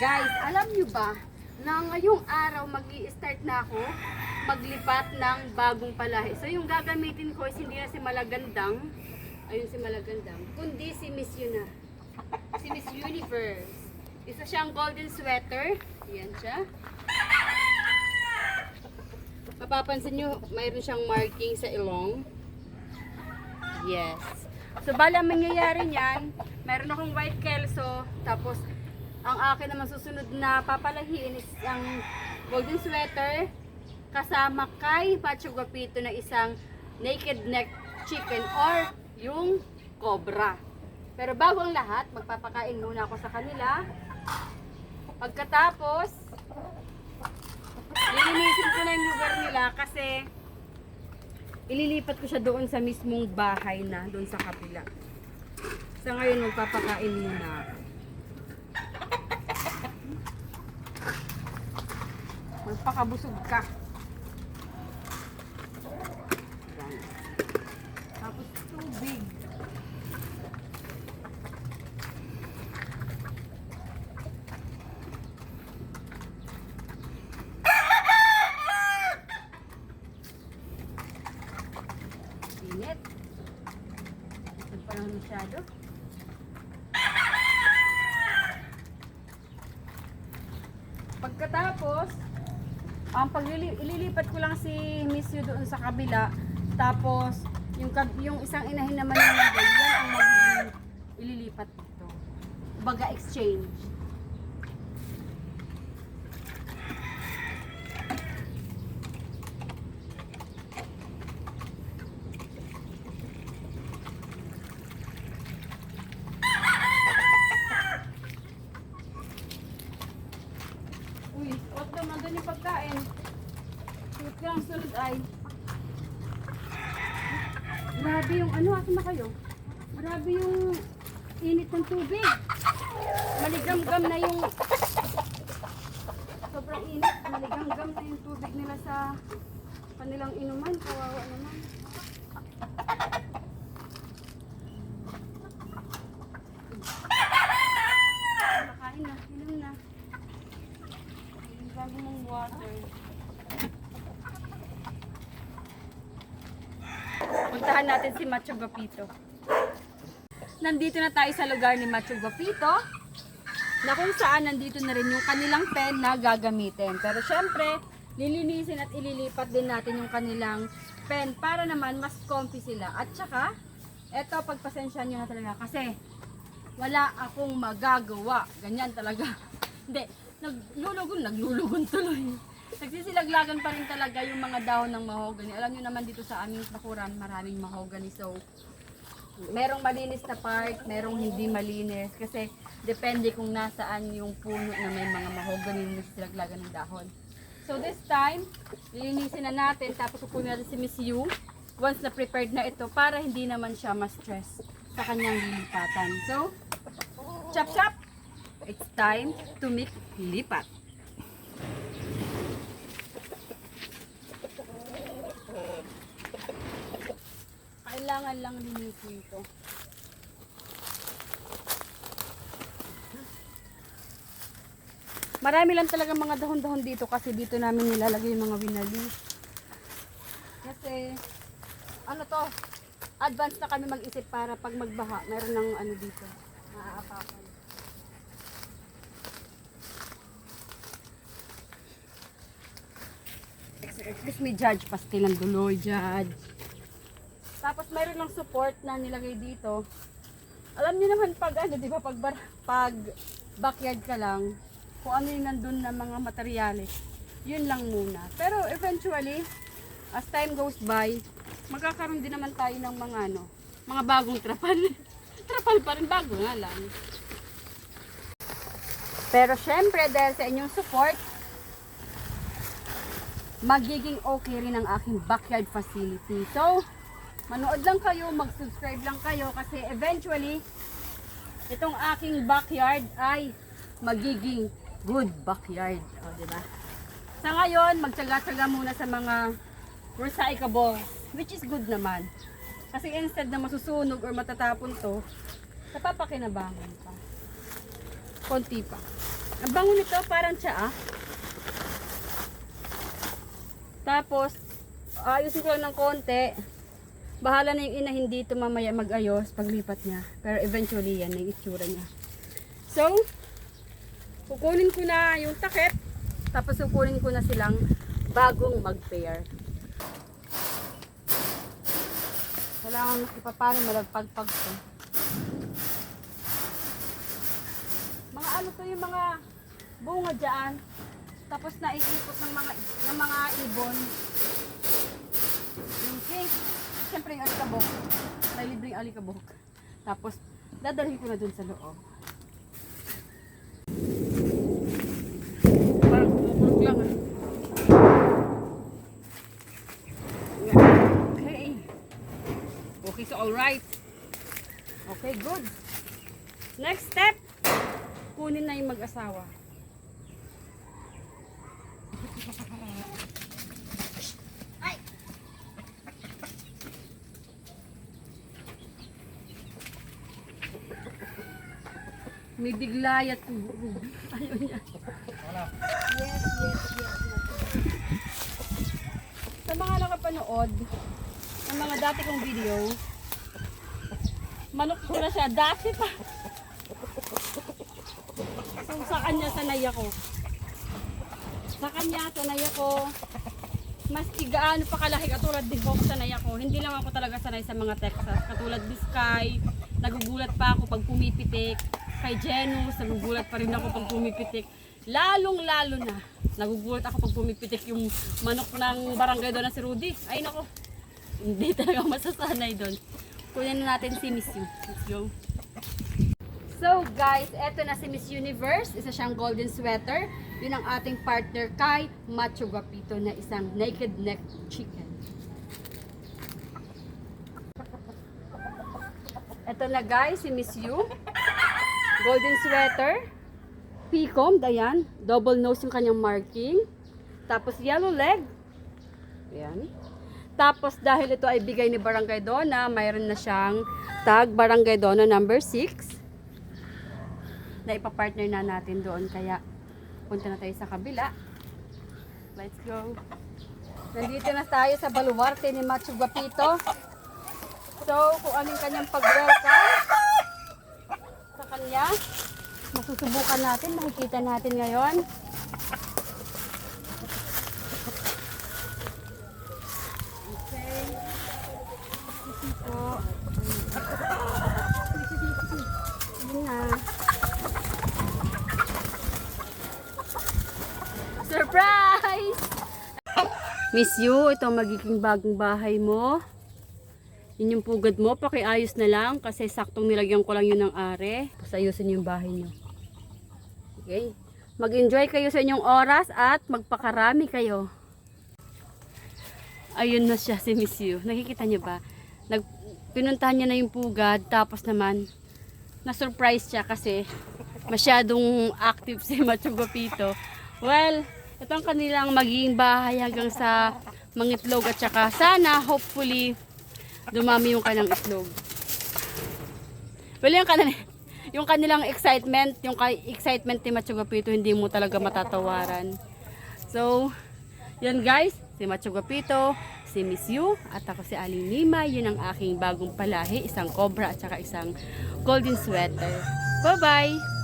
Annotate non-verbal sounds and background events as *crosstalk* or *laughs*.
Guys, alam nyo ba na ngayong araw mag start na ako maglipat ng bagong palahi. So yung gagamitin ko is hindi na si Malagandang, ayun si Malagandang, kundi si Miss Yuna. Si Miss Universe. Isa siyang golden sweater. Yan siya. Mapapansin nyo, mayroon siyang marking sa ilong. Yes. So, bala mangyayari niyan, meron akong white kelso, tapos ang akin naman susunod na papalahiin is ang golden sweater kasama kay Pacho Guapito na isang naked neck chicken or yung cobra. Pero bago ang lahat, magpapakain muna ako sa kanila. Pagkatapos, lilinisin ko na yung lugar nila kasi ililipat ko siya doon sa mismong bahay na, doon sa kabila. Sa ngayon, magpapakain muna ako. Magpakabusog ka. Tapos tubig. Init. Ito pa lang masyado. Pagkatapos, ang paglili ililipat ko lang si Miss Yu doon sa kabila. Tapos, yung, yung isang inahin naman yung yan ang magiging ililipat dito. Baga exchange. Uy, wag naman doon yung pagkain. Sunod ka lang sunod ay. Grabe yung ano, akin na kayo? Grabe yung init ng tubig. Maligam-gam na yung sobrang init. Maligam-gam na yung tubig nila sa kanilang inuman. Kawawa naman. Makain na, inom na. Yung bago mong water. Puntahan natin si Macho Guapito. Nandito na tayo sa lugar ni Macho Guapito na kung saan nandito na rin yung kanilang pen na gagamitin. Pero syempre, lilinisin at ililipat din natin yung kanilang pen para naman mas comfy sila. At saka, eto pagpasensya nyo na talaga kasi wala akong magagawa. Ganyan talaga. *laughs* Hindi, naglulugon, naglulugon tuloy. Nagsisilaglagan pa rin talaga yung mga dahon ng mahogany. Alam nyo naman dito sa aming bakuran, maraming mahogany. So, merong malinis na part, merong hindi malinis. Kasi, depende kung nasaan yung puno na may mga mahogany na nagsisilaglagan ng dahon. So, this time, lilinisin na natin. Tapos, kukunin natin si Miss Yu. Once na prepared na ito, para hindi naman siya ma-stress sa kanyang lilipatan. So, chop chop! It's time to make lipat. Kailangan lang linisin ito. Marami lang talaga mga dahon-dahon dito kasi dito namin nilalagay yung mga winali. Kasi, ano to, advance na kami mag-isip para pag magbaha, meron ng ano dito, maaapakan. Excuse me, Judge. Pastil ang duloy, Judge. Tapos mayroon ng support na nilagay dito. Alam niyo naman pag ano, 'di ba, pag bar- pag backyard ka lang, kung ano yung nandun na mga materyales, yun lang muna. Pero eventually, as time goes by, magkakaroon din naman tayo ng mga ano, mga bagong *laughs* trapal. trapal pa rin, bago nga lang. Pero syempre, dahil sa inyong support, magiging okay rin ang aking backyard facility. So, manood lang kayo, mag-subscribe lang kayo kasi eventually, itong aking backyard ay magiging good backyard. O, di ba? Sa ngayon, magtsaga-tsaga muna sa mga recyclable, which is good naman. Kasi instead na masusunog or matatapon to, napapakinabangan pa. Konti pa. Ang bango nito, parang siya ah. Tapos, ayusin ko lang ng konti. Bahala na yung ina hindi ito mamaya mag-ayos paglipat niya. Pero eventually yan, yung itsura niya. So, kukunin ko na yung takip. Tapos kukunin ko na silang bagong mag-pair. Kailangan ipapano malagpagpag to. Mga ano to yung mga bunga dyan. Tapos naiikot ng mga ng mga ibon. Okay. Siyempre yung alikabok. May libreng alikabok. Tapos dadalhin ko na dun sa loob. Parang kumukulog lang ah. Okay. Okay, so alright. Okay, good. Next step, kunin na yung mag-asawa. May biglayat po. Ayaw niya. Yes, yes, yes. Sa mga nakapanood ng mga dati kong video, manok ko na siya. Dati pa. So sa kanya sanay ako. Sa kanya sanay ako. Maski gaano pa kalaki katulad din ko sanay ako. Hindi lang ako talaga sanay sa mga Texas. Katulad ni Sky, nagugulat pa ako pag pumipitik. Kay Genus, nagugulat pa rin ako pag pumipitik. Lalong lalo na, nagugulat ako pag pumipitik yung manok ng barangay doon na si Rudy. Ay nako, hindi talaga masasanay doon. Kunin na natin si Miss You. Let's go. So guys, eto na si Miss Universe. Isa siyang golden sweater. Yun ang ating partner kay Macho Guapito na isang naked neck chicken. Eto na guys, si Miss You. Golden sweater. P-comb, ayan. Double nose yung kanyang marking. Tapos yellow leg. Ayan. Tapos dahil ito ay bigay ni Barangay Dona, mayroon na siyang tag Barangay Dona number 6 na ipapartner na natin doon. Kaya, punta na tayo sa kabila. Let's go. Nandito na tayo sa baluarte ni Macho Guapito. So, kung anong kanyang pag-welcome kanya, masusubukan natin, makikita natin ngayon. Okay. Po. Yun. Surprise! Miss you, ito magiging bagong bahay mo. Yun yung pugad mo, pakiayos na lang kasi saktong nilagyan ko lang yun ng are. Tapos yung bahay nyo. Okay? Mag-enjoy kayo sa inyong oras at magpakarami kayo. Ayun na siya si Miss You. Nakikita niyo ba? Nag, pinuntahan niya na yung pugad tapos naman na-surprise siya kasi masyadong active si *laughs* Macho Guapito. Well, ito ang kanilang magiging bahay hanggang sa mangitlog at saka sana hopefully dumami yung kanilang itlog. Well, yung kanilang, yung kanilang excitement, yung excitement ni Macho Guapito hindi mo talaga matatawaran. So, yan guys, si Macho Guapito, si Miss Yu, at ako si Aling Nima. Yun ang aking bagong palahi, isang cobra at saka isang golden sweater. Bye-bye!